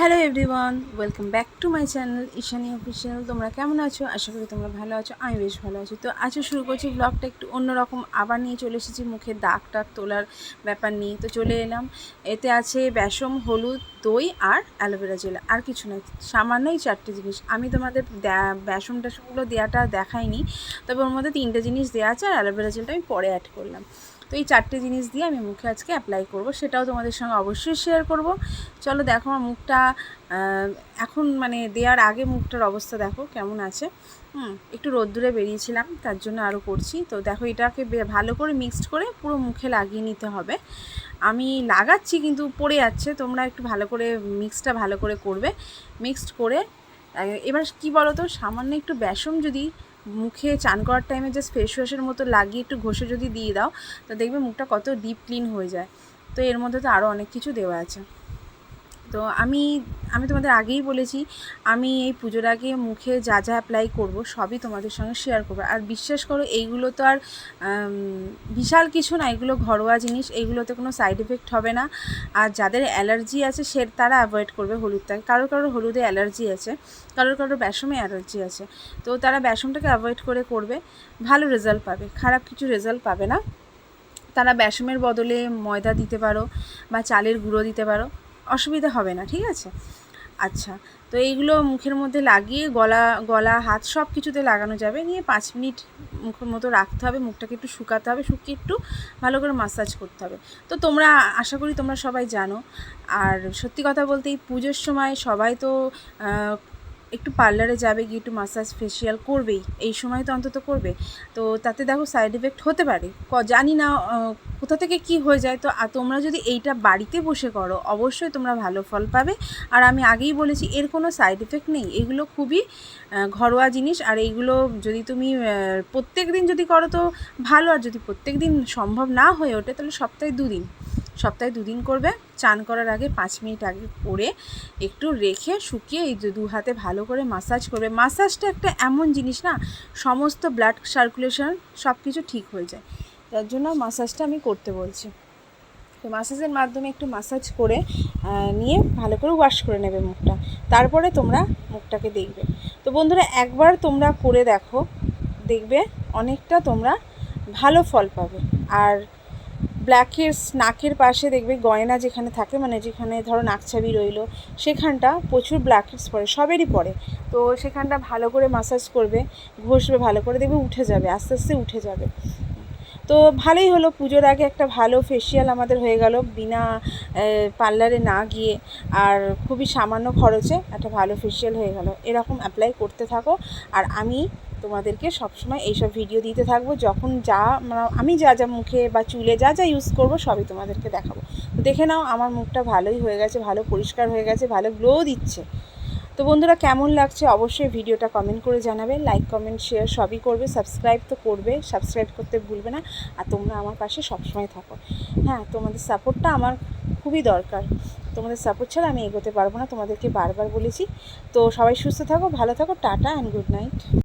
Hello everyone welcome back to my channel Ishani official তোমরা কেমন আছো? আশা করি তোমরা ভালো আছো, আমি বেশ ভালো আছি। তো আজকে শুরু করছি ব্লগটা একটু অন্যরকম আবার নিয়ে চলে এসেছি মুখে দাগ টাগ তোলার ব্যাপার নিয়ে। তো চলে এলাম, এতে আছে বেসম হলুদ, দই আর অ্যালোভেরা জেল। আর কিছু নয় সামান্যই চারটে জিনিস। আমি তোমাদের বেসম টেসমগুলো দেওয়াটা দেখাইনি, তবে ওর মধ্যে তিনটে জিনিস দেওয়া আছে আর অ্যালোভেরা জেলটা আমি পরে অ্যাড করলাম। তো এই চারটে জিনিস দিয়ে আমি মুখে আজকে অ্যাপ্লাই করব, সেটাও তোমাদের সঙ্গে অবশ্যই শেয়ার করব। চলো দেখো আমার মুখটা এখন মানে দেওয়ার আগে মুখটার অবস্থা দেখো কেমন আছে। হুম, একটু রোদ্দুরে বেরিয়েছিলাম, তার জন্য আরও করছি। তো দেখো এটাকে ভালো করে মিক্সড করে পুরো মুখে লাগিয়ে নিতে হবে। আমি লাগাচ্ছি কিন্তু পড়ে যাচ্ছে, তোমরা একটু ভালো করে মিক্সটা ভালো করে করবে। মিক্সড করে এবার কি বলো তো সামান্য একটু বেসম যদি মুখে চান করার টাইমে জাস্ট ফেস ওয়াশের মতো লাগিয়ে একটু ঘষে যদি দিয়ে দাও, তো দেখবে মুখটা কত ডিপ ক্লিন হয়ে যায়। তো এর মধ্যে তো আরও অনেক কিছু দেওয়া আছে। তো আমি আমি তোমাদের আগেই বলেছি, আমি এই পুজোর আগে মুখে যা যা অ্যাপ্লাই করব সবই তোমাদের সঙ্গে শেয়ার করব। আর বিশ্বাস করো, এইগুলো তো আর বিশাল কিছু না, এগুলো ঘরোয়া জিনিস, এইগুলোতে কোনো সাইড এফেক্ট হবে না। আর যাদের অ্যালার্জি আছে, সে, তারা অ্যাভয়েড করবে হলুদটাকে কারোর কারোর হলুদে অ্যালার্জি আছে, কারোর কারোর ব্যাসমে অ্যালার্জি আছে। তো তারা বেসমটাকে অ্যাভয়েড করে করবে, ভালো রেজাল্ট পাবে। খারাপ কিছু রেজাল্ট পাবে না। তারা বেসমের বদলে ময়দা দিতে পারো বা চালের গুঁড়ো দিতে পারো। অসুবিধা হবে না, ঠিক আছে? আচ্ছা তো এইগুলো মুখের মধ্যে লাগিয়ে গলা গলা, হাত সব কিছুতে লাগানো যাবে। নিয়ে পাঁচ মিনিট মুখের মতো রাখতে হবে, মুখটাকে একটু শুকাতে হবে, শুকিয়ে একটু ভালো করে মাসাজ করতে হবে। তো তোমরা, আশা করি তোমরা সবাই জানো। আর সত্যি কথা বলতে এই পুজোর সময় সবাই তো একটু পার্লারে যাবে, গিয়ে একটু মাসাজ ফেসিয়াল করবেই। এই সময় তো অন্তত করবে। তো তাতে দেখো সাইড এফেক্ট হতে পারে। ক- জানি না কোথা থেকে কি হয়ে যায়। তো তোমরা যদি এইটা বাড়িতে বসে করো, অবশ্যই তোমরা ভালো ফল পাবে। আর আমি আগেই বলেছি, এর কোনো সাইড এফেক্ট নেই। এগুলো খুবই ঘরোয়া জিনিস। আর এইগুলো যদি তুমি প্রত্যেক দিন যদি করো তো ভালো। আর যদি প্রত্যেক দিন সম্ভব না হয়ে ওঠে, তাহলে সপ্তাহে দুদিন। সপ্তাহে দুদিন করবে। চান করার আগে পাঁচ মিনিট আগে করে একটু রেখে শুকিয়ে এই দু- হাতে ভালো করে মাসাজ করবে। মাসাজটা একটা এমন জিনিস না, সমস্ত ব্লাড সার্কুলেশন সব কিছু ঠিক হয়ে যায়। তার জন্য মাসাজটা আমি করতে বলছি। তো মাসাজের মাধ্যমে একটু মাসাজ করে নিয়ে ভালো করে ওয়াশ করে নেবে মুখটা। তারপরে তোমরা মুখটাকে দেখবে। তো বন্ধুরা, একবার তোমরা করে দেখো, দেখবে অনেকটা তোমরা ভালো ফল পাবে। আর ব্ল্যাকের নাকের পাশে দেখবে গয়না যেখানে থাকে মানে যেখানে ধরো নাকছাবি রইল, সেখানটা প্রচুর ব্ল্যাক ব্ল্যাকেটস পড়ে সবেরই পড়ে তো সেখানটা ভালো করে মাসাজ করবে, ঘষবে, ভালো করে দেখবে উঠে যাবে, আস্তে আস্তে উঠে যাবে। তো ভালোই হলো, পুজোর আগে একটা ভালো ফেসিয়াল আমাদের হয়ে গেল, বিনা পার্লারে না গিয়ে, আর খুবই সামান্য খরচে একটা ভালো ফেসিয়াল হয়ে গেল। এরকম অ্যাপ্লাই করতে থাকো, আর আমি তোমাদেরকে সবসময় এইসব ভিডিও দিতে থাকব। যখন যা মানে আমি যা যা মুখে বা চুলে যা যা ইউজ করব, সবই তোমাদেরকে দেখাবো। দেখে নাও, আমার মুখটা ভালোই হয়ে গেছে, ভালো পরিষ্কার হয়ে গেছে, ভালো গ্লো দিচ্ছে। তো বন্ধুরা, কেমন লাগছে অবশ্যই ভিডিওটা কমেন্ট করে জানাবে লাইক কমেন্ট শেয়ার সবই করবে সাবস্ক্রাইব তো করবে সাবস্ক্রাইব করতে ভুলবে না। আর তোমরা আমার পাশে সবসময় থাকো। হ্যাঁ তোমাদের সাপোর্টটা আমার খুবই দরকার। তোমাদের সাপোর্ট ছাড়া আমি এগোতে পারব না, তোমাদেরকে বারবার বলেছি। তো সবাই সুস্থ থাকো, ভালো থাকো, টাটা অ্যান্ড গুড নাইট